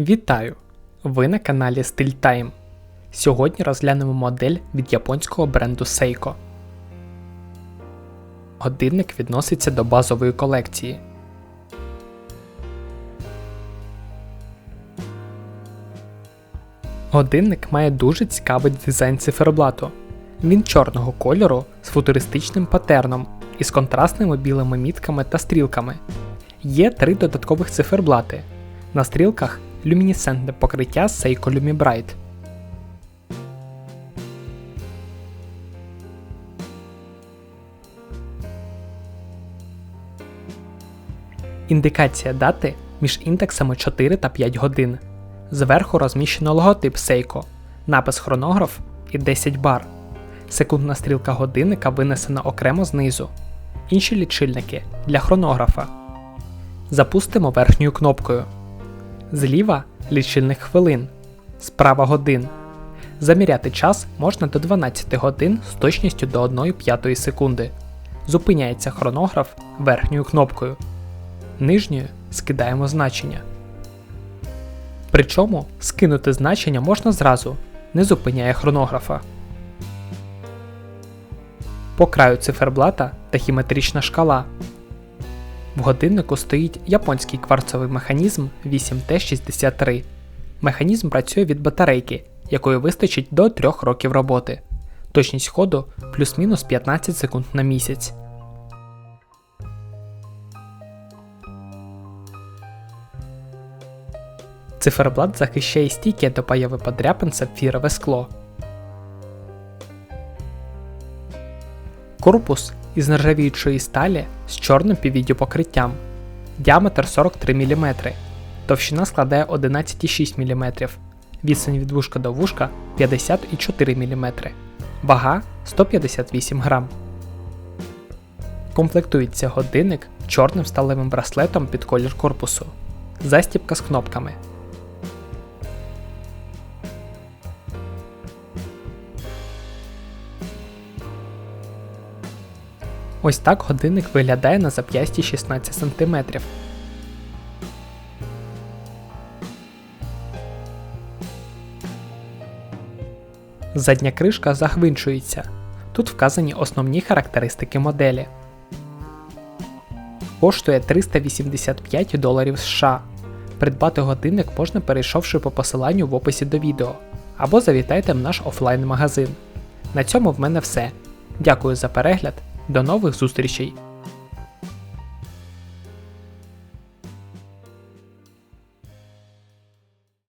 Вітаю! Ви на каналі StillTime. Сьогодні розглянемо модель від японського бренду Seiko. Годинник відноситься до базової колекції. Годинник має дуже цікавий дизайн циферблату. Він чорного кольору з футуристичним патерном і з контрастними білими мітками та стрілками. Є три додаткових циферблати. На стрілках люмінесцентне покриття Seiko Lumibright. Індикація дати між індексами 4 та 5 годин. Зверху розміщено логотип Seiko, напис хронограф і 10 бар. Секундна стрілка годинника винесена окремо знизу. Інші лічильники для хронографа. Запустимо верхньою кнопкою. Зліва лічильник хвилин, справа годин. Заміряти час можна до 12 годин з точністю до 1 п'ятої секунди. Зупиняється хронограф верхньою кнопкою. Нижньою скидаємо значення. Причому скинути значення можна зразу, не зупиняє хронографа. По краю циферблата тахіметрична шкала. В годиннику стоїть японський кварцовий механізм 8T63. Механізм працює від батарейки, якої вистачить до 3 років роботи. Точність ходу плюс-мінус 15 секунд на місяць. Циферблат захищає стійке до появи подряпин сапфірове скло. Корпус із нержавіючої сталі з чорним півіддю покриттям. Діаметр 43 мм. Товщина складає 11,6 мм. Відстань від вушка до вушка 54 мм. Вага 158 грам. Комплектується годинник чорним сталевим браслетом під колір корпусу. Застібка з кнопками. Ось так годинник виглядає на зап'ясті 16 см. Задня кришка загвинчується. Тут вказані основні характеристики моделі. Коштує 385 доларів США. Придбати годинник можна перейшовши по посиланню в описі до відео або завітайте в наш офлайн магазин. На цьому в мене все. Дякую за перегляд. До нових зустрічей!